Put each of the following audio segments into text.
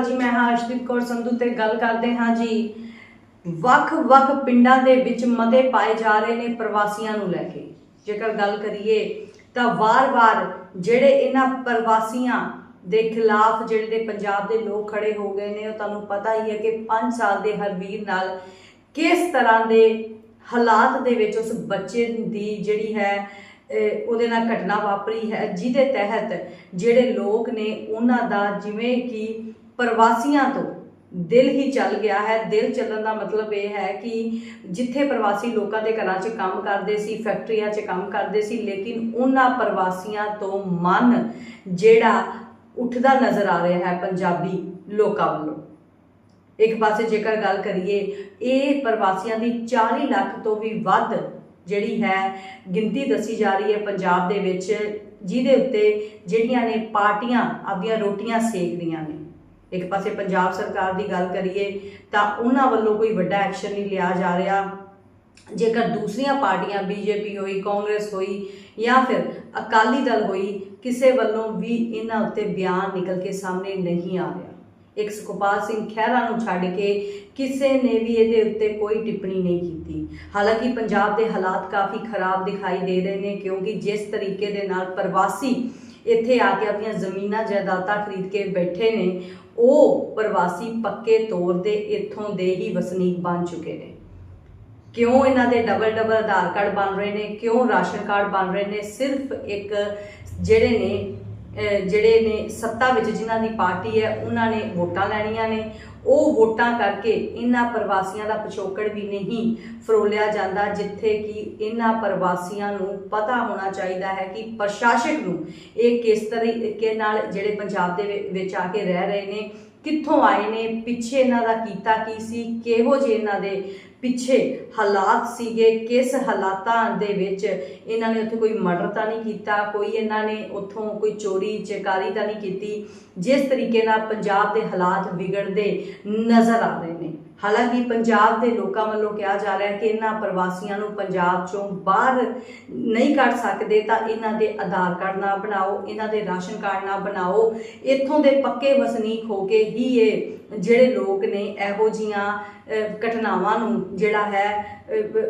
ਅਕਾਲ ਜੀ, ਮੈਂ ਹਾਂ ਅਰਸ਼ਦੀਪ ਕੌਰ ਸੰਧੂ ਤੇ ਗੱਲ ਕਰਦੇ ਹਾਂ ਜੀ। ਵੱਖ-ਵੱਖ ਪਿੰਡਾਂ ਦੇ ਵਿੱਚ ਮਤੇ ਪਾਏ ਜਾ ਰਹੇ ਨੇ ਪ੍ਰਵਾਸੀਆਂ ਨੂੰ ਲੈ ਕੇ। ਜੇਕਰ ਗੱਲ ਕਰੀਏ ਤਾਂ ਵਾਰ-ਵਾਰ ਜਿਹੜੇ ਇਹਨਾਂ ਪ੍ਰਵਾਸੀਆਂ ਦੇ ਖਿਲਾਫ ਜਿਹੜੇ ਦੇ ਪੰਜਾਬ ਦੇ ਲੋਕ ਖੜੇ ਹੋ ਗਏ ਨੇ, ਉਹ ਤੁਹਾਨੂੰ ਪਤਾ ਹੀ ਹੈ ਕਿ 5 ਸਾਲ ਦੇ ਹਰਵੀਰ ਨਾਲ ਕਿਸ ਤਰ੍ਹਾਂ ਦੇ ਹਾਲਾਤ ਦੇ ਵਿੱਚ ਉਸ ਬੱਚੇ ਦੀ ਜਿਹੜੀ ਹੈ ਉਹਦੇ ਨਾਲ ਘਟਨਾ ਵਾਪਰੀ ਹੈ, ਜਿਹਦੇ ਤਹਿਤ ਜਿਹੜੇ ਲੋਕ ਨੇ, ਉਹਨਾਂ ਦਾ ਜਿਵੇਂ ਕਿ ਪ੍ਰਵਾਸੀਆਂ ਤੋਂ ਦਿਲ ਹੀ ਚੱਲ ਗਿਆ ਹੈ। ਦਿਲ ਚੱਲਣ ਦਾ ਮਤਲਬ ਇਹ ਹੈ ਕਿ ਜਿੱਥੇ ਪ੍ਰਵਾਸੀ ਲੋਕਾਂ ਦੇ ਘਰਾਂ 'ਚ ਕੰਮ ਕਰਦੇ ਸੀ, ਫੈਕਟਰੀਆਂ 'ਚ ਕੰਮ ਕਰਦੇ ਸੀ, ਲੇਕਿਨ ਉਹਨਾਂ ਪ੍ਰਵਾਸੀਆਂ ਤੋਂ ਮਨ ਜਿਹੜਾ ਉੱਠਦਾ ਨਜ਼ਰ ਆ ਰਿਹਾ ਹੈ ਪੰਜਾਬੀ ਲੋਕਾਂ ਵੱਲੋਂ। ਇੱਕ ਪਾਸੇ ਜੇਕਰ ਗੱਲ ਕਰੀਏ, ਇਹ ਪ੍ਰਵਾਸੀਆਂ ਦੀ 40 ਲੱਖ ਤੋਂ ਵੀ ਵੱਧ ਜਿਹੜੀ ਹੈ ਗਿਣਤੀ ਦੱਸੀ ਜਾ ਰਹੀ ਹੈ ਪੰਜਾਬ ਦੇ ਵਿੱਚ, ਜਿਹਦੇ ਉੱਤੇ ਜਿਹੜੀਆਂ ਨੇ ਪਾਰਟੀਆਂ ਆਪਣੀਆਂ ਰੋਟੀਆਂ ਸੇਕ ਰਹੀਆਂ ਨੇ। ਇੱਕ ਪਾਸੇ ਪੰਜਾਬ ਸਰਕਾਰ ਦੀ ਗੱਲ ਕਰੀਏ ਤਾਂ ਉਹਨਾਂ ਵੱਲੋਂ ਕੋਈ ਵੱਡਾ ਐਕਸ਼ਨ ਨਹੀਂ ਲਿਆ ਜਾ ਰਿਹਾ। ਜੇਕਰ ਦੂਸਰੀਆਂ ਪਾਰਟੀਆਂ ਬੀਜੇਪੀ ਹੋਈ, ਕਾਂਗਰਸ ਹੋਈ ਜਾਂ ਫਿਰ ਅਕਾਲੀ ਦਲ ਹੋਈ, ਕਿਸੇ ਵੱਲੋਂ ਵੀ ਇਹਨਾਂ ਉੱਤੇ ਬਿਆਨ ਨਿਕਲ ਕੇ ਸਾਹਮਣੇ ਨਹੀਂ ਆ ਰਿਹਾ। ਇੱਕ ਸੁਖਪਾਲ ਸਿੰਘ ਖਹਿਰਾ ਨੂੰ ਛੱਡ ਕੇ ਕਿਸੇ ਨੇ ਵੀ ਇਹਦੇ ਉੱਤੇ ਕੋਈ ਟਿੱਪਣੀ ਨਹੀਂ ਕੀਤੀ। ਹਾਲਾਂਕਿ ਪੰਜਾਬ ਦੇ ਹਾਲਾਤ ਕਾਫੀ ਖਰਾਬ ਦਿਖਾਈ ਦੇ ਰਹੇ ਨੇ, ਕਿਉਂਕਿ ਜਿਸ ਤਰੀਕੇ ਦੇ ਨਾਲ ਪ੍ਰਵਾਸੀ ਇੱਥੇ ਆ ਕੇ ਆਪਣੀਆਂ ਜ਼ਮੀਨਾਂ, ਜਾਇਦਾਦਾਂ ਖਰੀਦ ਕੇ ਬੈਠੇ ਨੇ ਉਹ ਪ੍ਰਵਾਸੀ ਪੱਕੇ ਤੌਰ ਦੇ ਇੱਥੋਂ ਦੇ ਹੀ ਵਸਨੀਕ ਬਣ ਚੁੱਕੇ ਨੇ। ਕਿਉਂ ਇਹਨਾਂ ਦੇ ਡਬਲ ਡਬਲ ਆਧਾਰ ਕਾਰਡ ਬਣ ਰਹੇ ਨੇ? ਕਿਉਂ ਰਾਸ਼ਨ ਕਾਰਡ ਬਣ ਰਹੇ ਨੇ? ਸਿਰਫ ਇੱਕ ਜਿਹੜੇ ਨੇ ਜਿਹੜੇ ਨੇ ਸੱਤਾ ਵਿੱਚ ਜਿਨ੍ਹਾਂ ਦੀ ਪਾਰਟੀ ਹੈ, ਉਹਨਾਂ ਨੇ ਵੋਟਾਂ ਲੈਣੀਆਂ ਨੇ। ਉਹ ਵੋਟਾਂ ਕਰਕੇ ਇਹਨਾਂ ਪ੍ਰਵਾਸੀਆਂ ਦਾ ਪਿਛੋਕੜ ਵੀ ਨਹੀਂ ਫਰੋਲਿਆ ਜਾਂਦਾ, ਜਿੱਥੇ ਕਿ ਇਹਨਾਂ ਪ੍ਰਵਾਸੀਆਂ ਨੂੰ ਪਤਾ ਹੋਣਾ ਚਾਹੀਦਾ ਹੈ ਕਿ ਪ੍ਰਸ਼ਾਸਕ ਨੂੰ ਇਹ ਕਿਸ ਤਰੀਕੇ ਨਾਲ ਜਿਹੜੇ ਪੰਜਾਬ ਦੇ ਵਿੱਚ ਆ ਕੇ ਰਹਿ ਰਹੇ ਨੇ, ਕਿੱਥੋਂ ਆਏ ਨੇ, ਪਿੱਛੇ ਇਹਨਾਂ ਦਾ ਕੀਤਾ ਕੀ ਸੀ, ਕਿਹੋ ਜਿਹੇ ਇਹਨਾਂ ਦੇ ਪਿੱਛੇ ਹਾਲਾਤ ਸੀਗੇ, ਕਿਸ ਹਾਲਾਤਾਂ ਦੇ ਵਿੱਚ ਇਹਨਾਂ ਨੇ ਉੱਥੇ ਕੋਈ ਮਰਡਰ ਤਾਂ ਨਹੀਂ ਕੀਤਾ, ਕੋਈ ਇਹਨਾਂ ਨੇ ਉੱਥੋਂ ਕੋਈ ਚੋਰੀ, ਚਕਾਰੀ ਤਾਂ ਨਹੀਂ ਕੀਤੀ, ਜਿਸ ਤਰੀਕੇ ਨਾਲ ਪੰਜਾਬ ਦੇ ਹਾਲਾਤ ਵਿਗੜਦੇ ਨਜ਼ਰ ਆ ਰਹੇ ਨੇ। ਹਾਲਾਂਕਿ ਪੰਜਾਬ ਦੇ ਲੋਕਾਂ ਵੱਲੋਂ ਕਿਹਾ ਜਾ ਰਿਹਾ ਹੈ ਕਿ ਇਹਨਾਂ ਪ੍ਰਵਾਸੀਆਂ ਨੂੰ ਪੰਜਾਬ ਚੋਂ ਬਾਹਰ ਨਹੀਂ ਕੱਢ ਸਕਦੇ, ਤਾਂ ਇਹਨਾਂ ਦੇ ਆਧਾਰ ਕਾਰਡ ਨਾ ਬਣਾਓ, ਇਹਨਾਂ ਦੇ ਰਾਸ਼ਨ ਕਾਰਡ ਨਾ ਬਣਾਓ, ਇੱਥੋਂ ਦੇ ਪੱਕੇ ਵਸਨੀਕ ਹੋ ਕੇ ਹੀ ਇਹ ਜਿਹੜੇ ਲੋਕ ਨੇ, ਇਹੋ ਜੀਆਂ ਘਟਨਾਵਾਂ ਨੂੰ ਜਿਹੜਾ ਹੈ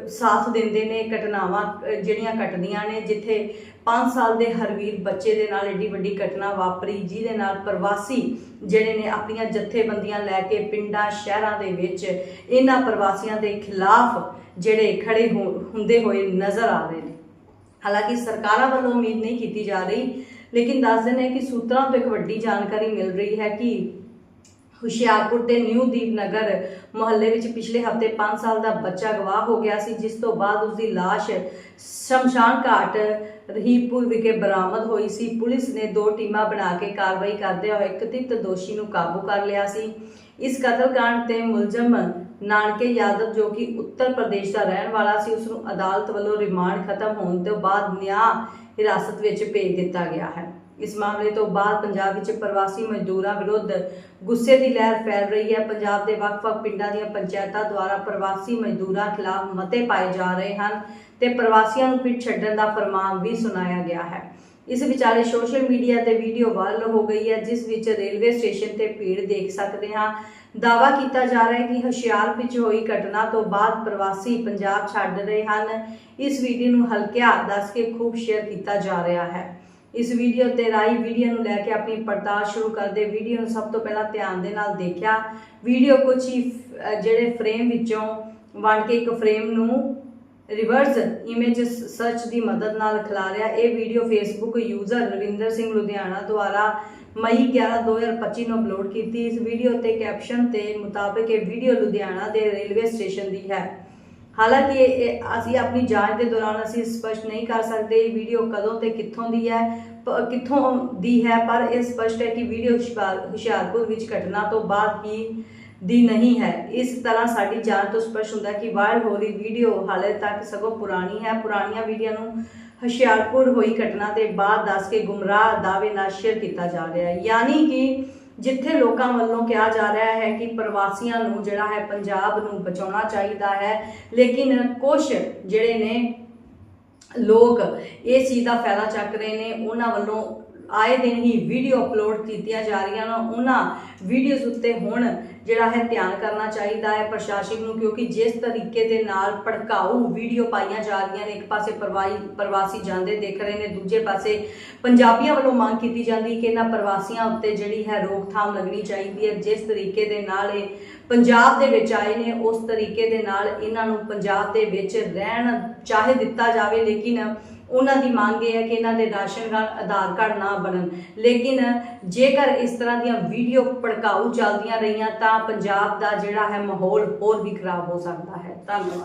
ਸਾਥ ਦਿੰਦੇ ਨੇ ਘਟਨਾਵਾਂ ਜਿਹੜੀਆਂ ਘਟਦੀਆਂ ਨੇ, ਜਿੱਥੇ 5 ਸਾਲ ਦੇ ਹਰਵੀਰ ਬੱਚੇ ਦੇ ਨਾਲ ਏਡੀ ਵੱਡੀ ਘਟਨਾ ਵਾਪਰੀ, ਜਿਹਦੇ ਨਾਲ ਪ੍ਰਵਾਸੀ ਜਿਹੜੇ ਨੇ ਆਪਣੀਆਂ ਜਥੇਬੰਦੀਆਂ ਲੈ ਕੇ ਪਿੰਡਾਂ, ਸ਼ਹਿਰਾਂ ਦੇ ਵਿੱਚ ਇਹਨਾਂ ਪ੍ਰਵਾਸੀਆਂ ਦੇ ਖਿਲਾਫ ਜਿਹੜੇ ਖੜੇ ਹੋ- ਹੁੰਦੇ ਹੋਏ ਨਜ਼ਰ ਆ ਰਹੇ ਨੇ। ਹਾਲਾਂਕਿ ਸਰਕਾਰਾਂ ਵੱਲੋਂ ਉਮੀਦ ਨਹੀਂ ਕੀਤੀ ਜਾ ਰਹੀ, ਲੇਕਿਨ ਦੱਸ ਦਿੰਦੇ ਕਿ ਸੂਤਰਾਂ ਤੋਂ ਇੱਕ ਵੱਡੀ ਜਾਣਕਾਰੀ ਮਿਲ ਰਹੀ ਹੈ ਕਿ ਹੁਸ਼ਿਆਰਪੁਰ ਦੇ ਨਿਊ ਦੀਪਨਗਰ ਮੁਹੱਲੇ ਵਿੱਚ ਪਿਛਲੇ ਹਫ਼ਤੇ 5 ਸਾਲ ਦਾ ਬੱਚਾ ਗਵਾਹ ਹੋ ਗਿਆ ਸੀ, ਜਿਸ ਤੋਂ ਬਾਅਦ ਉਸ ਦੀ ਲਾਸ਼ ਸ਼ਮਸ਼ਾਨ ਘਾਟ ਰਹੀਪੁਰ ਵਿਖੇ ਬਰਾਮਦ ਹੋਈ ਸੀ। ਪੁਲਿਸ ਨੇ ਦੋ ਟੀਮਾਂ ਬਣਾ ਕੇ ਕਾਰਵਾਈ ਕਰਦੇ ਹੋਏ ਕਥਿਤ ਦੋਸ਼ੀ ਨੂੰ ਕਾਬੂ ਕਰ ਲਿਆ ਸੀ। ਇਸ ਕਤਲकांड ਤੇ ਮੁਲਜ਼ਮ ਨਾਨਕੇ ਯਾਦਵ, ਜੋ ਕਿ ਉੱਤਰ ਪ੍ਰਦੇਸ਼ ਦਾ ਰਹਿਣ ਵਾਲਾ ਸੀ ਉਸ ਨੂੰ ਅਦਾਲਤ ਵੱਲੋਂ ਰਿਮਾਂਡ ਖਤਮ ਹੋਣ ਤੋਂ ਬਾਅਦ ਨਿਆਂ ਹਿਰਾਸਤ ਵਿੱਚ ਭੇਜ ਦਿੱਤਾ ਗਿਆ ਹੈ। ਇਸ ਮਾਮਲੇ ਤੋਂ ਬਾਅਦ ਪੰਜਾਬ ਵਿੱਚ ਪ੍ਰਵਾਸੀ ਮਜ਼ਦੂਰਾਂ ਵਿਰੁੱਧ ਗੁੱਸੇ ਦੀ ਲਹਿਰ ਫੈਲ ਰਹੀ ਹੈ। ਪੰਜਾਬ ਦੇ ਵੱਖ-ਵੱਖ ਪਿੰਡਾਂ ਦੀਆਂ ਪੰਚਾਇਤਾਂ ਦੁਆਰਾ ਪ੍ਰਵਾਸੀ ਮਜ਼ਦੂਰਾਂ ਖਿਲਾਫ ਮਤੇ ਪਾਏ ਜਾ ਰਹੇ ਹਨ ਤੇ ਪ੍ਰਵਾਸੀਆਂ ਨੂੰ ਪਿੱਛ ਛੱਡਣ ਦਾ ਫਰਮਾਨ ਵੀ ਸੁਣਾਇਆ ਗਿਆ ਹੈ। ਇਸ ਵਿਚਾਲੇ ਸੋਸ਼ਲ ਮੀਡੀਆ ਤੇ ਵੀਡੀਓ ਵਾਇਰਲ ਹੋ ਗਈ ਹੈ, ਜਿਸ ਵਿੱਚ ਰੇਲਵੇ ਸਟੇਸ਼ਨ ਤੇ ਭੀੜ ਦੇਖ ਸਕਦੇ ਹਾਂ। ਦਾਵਾ ਕੀਤਾ ਜਾ ਰਿਹਾ ਹੈ ਕਿ ਹੁਸ਼ਿਆਰ ਵਿੱਚ ਹੋਈ ਘਟਨਾ ਤੋਂ ਬਾਅਦ ਪ੍ਰਵਾਸੀ ਪੰਜਾਬ ਛੱਡ ਰਹੇ ਹਨ। ਇਸ ਵੀਡੀਓ ਨੂੰ ਹਲਕਿਆ ਦੱਸ ਕੇ ਖੂਬ ਸ਼ੇਅਰ ਕੀਤਾ ਜਾ ਰਿਹਾ ਹੈ। ਇਸ ਵੀਡੀਓ ਤੇ ਰਾਈ ਵੀਡੀਓ ਨੂੰ ਲੈ ਕੇ ਆਪਣੀ ਪੜਤਾਲ ਸ਼ੁਰੂ ਕਰਦੇ ਵੀਡੀਓ ਨੂੰ ਸਭ ਤੋਂ ਪਹਿਲਾਂ ਧਿਆਨ ਦੇ ਨਾਲ ਦੇਖਿਆ। ਵੀਡੀਓ ਕੁਝ ਹੀ ਜਿਹੜੇ ਫਰੇਮ ਵਿੱਚੋਂ ਵੰਡ ਕੇ ਇੱਕ ਫਰੇਮ ਨੂੰ ਰਿਵਰਸ ਇਮੇਜ ਸਰਚ ਦੀ ਮਦਦ ਨਾਲ ਖਿਲਾਰਿਆ ਇਹ video Facebook user Ravinder Singh Ludhiana ਦੁਆਰਾ ਮਈ 11 2025 ਨੂੰ ਅਪਲੋਡ ਕੀਤੀ। ਇਸ ਵੀਡੀਓ ਤੇ ਕੈਪਸ਼ਨ ਤੇ ਮੁਤਾਬਕ ਇਹ ਵੀਡੀਓ ਲੁਧਿਆਣਾ ਦੇ ਰੇਲਵੇ ਸਟੇਸ਼ਨ ਦੀ ਹੈ। ਹਾਲਾਂਕਿ ਇਹ- ਅਸੀਂ ਆਪਣੀ ਜਾਂਚ ਦੇ ਦੌਰਾਨ ਅਸੀਂ ਸਪਸ਼ਟ ਨਹੀਂ ਕਰ ਸਕਦੇ ਇਹ ਵੀਡੀਓ ਕਦੋਂ ਤੇ ਕਿੱਥੋਂ ਦੀ ਹੈ। ਕਿੱਥੋਂ ਦੀ ਹੈ, ਪਰ ਇਹ ਸਪਸ਼ਟ ਹੈ ਕਿ ਵੀਡੀਓ ਹੁਸ਼ਿਆਰ- ਹੁਸ਼ਿਆਰਪੁਰ ਵਿੱਚ ਘਟਨਾ ਤੋਂ ਬਾਅਦ ਹੀ ਦੀ ਨਹੀਂ ਹੈ। ਇਸ ਤਰ੍ਹਾਂ ਸਾਡੀ ਜਾਂਚ ਤੋਂ ਸਪਸ਼ਟ ਹੁੰਦਾ ਕਿ ਵਾਇਰਲ ਹੋ ਰਹੀ ਵੀਡੀਓ ਹਾਲੇ ਤੱਕ ਸਗੋਂ ਪੁਰਾਣੀ ਹੈ। ਪੁਰਾਣੀਆਂ ਵੀਡੀਓ ਨੂੰ ਹੁਸ਼ਿਆਰਪੁਰ ਹੋਈ ਘਟਨਾ ਦੇ ਬਾਅਦ ਦੱਸ ਕੇ ਗੁੰਮਰਾਹ ਦਾਅਵੇ ਨਾਲ ਸ਼ੇਅਰ ਕੀਤਾ ਜਾ ਰਿਹਾ ਹੈ। ਯਾਨੀ ਕਿ ਜਿੱਥੇ ਲੋਕਾਂ ਵੱਲੋਂ ਕਿਹਾ ਜਾ ਰਿਹਾ ਹੈ ਕਿ ਪ੍ਰਵਾਸੀਆਂ ਨੂੰ ਜਿਹੜਾ ਹੈ ਪੰਜਾਬ ਨੂੰ ਬਚਾਉਣਾ ਚਾਹੀਦਾ ਹੈ, ਲੇਕਿਨ ਕੁਝ ਜਿਹੜੇ ਨੇ ਲੋਕ ਇਹ ਚੀਜ਼ ਦਾ ਫਾਇਦਾ ਚੱਕ ਰਹੇ ਨੇ ਉਹਨਾਂ ਵੱਲੋਂ ਆਏ ਦਿਨ ਹੀ ਵੀਡੀਓ ਅਪਲੋਡ ਕੀਤੀਆਂ ਜਾ ਰਹੀਆਂ ਨੇ। ਉਹਨਾਂ ਵੀਡੀਓਜ਼ ਉੱਤੇ ਹੁਣ ਜਿਹੜਾ ਹੈ ਧਿਆਨ ਕਰਨਾ ਚਾਹੀਦਾ ਹੈ ਪ੍ਰਸ਼ਾਸਨ ਨੂੰ, ਕਿਉਂਕਿ ਜਿਸ ਤਰੀਕੇ ਦੇ ਨਾਲ ਭੜਕਾਊ ਵੀਡੀਓ ਪਾਈਆਂ ਜਾ ਰਹੀਆਂ ਨੇ, ਇੱਕ ਪਾਸੇ ਪ੍ਰਵਾਸੀ ਪ੍ਰਵਾਸੀ ਜਾਂਦੇ ਦੇਖ ਰਹੇ ਨੇ, ਦੂਜੇ ਪਾਸੇ ਪੰਜਾਬੀਆਂ ਵੱਲੋਂ ਮੰਗ ਕੀਤੀ ਜਾਂਦੀ ਕਿ ਇਹਨਾਂ ਪ੍ਰਵਾਸੀਆਂ ਉੱਤੇ ਜਿਹੜੀ ਹੈ ਰੋਕਥਾਮ ਲੱਗਣੀ ਚਾਹੀਦੀ ਹੈ। ਜਿਸ ਤਰੀਕੇ ਦੇ ਨਾਲ ਇਹ ਪੰਜਾਬ ਦੇ ਵਿੱਚ ਆਏ ਨੇ, ਉਸ ਤਰੀਕੇ ਦੇ ਨਾਲ ਇਹਨਾਂ ਨੂੰ ਪੰਜਾਬ ਦੇ ਵਿੱਚ ਰਹਿਣ ਚਾਹੇ ਦਿੱਤਾ ਜਾਵੇ, ਲੇਕਿਨ ਉਹਨਾਂ ਦੀ ਮੰਗ ਇਹ ਹੈ ਕਿ ਇਹਨਾਂ ਦੇ ਰਾਸ਼ਨ ਕਾਰਡ, ਆਧਾਰ ਕਾਰਡ ਨਾ ਬਣਨ। ਲੇਕਿਨ ਜੇਕਰ ਇਸ ਤਰ੍ਹਾਂ ਦੀਆਂ ਵੀਡੀਓ ਭੜਕਾਊ ਚੱਲਦੀਆਂ ਰਹੀਆਂ ਤਾਂ ਪੰਜਾਬ ਦਾ ਜਿਹੜਾ ਹੈ ਮਾਹੌਲ ਹੋਰ ਵੀ ਖਰਾਬ ਹੋ ਸਕਦਾ ਹੈ। ਧੰਨਵਾਦ।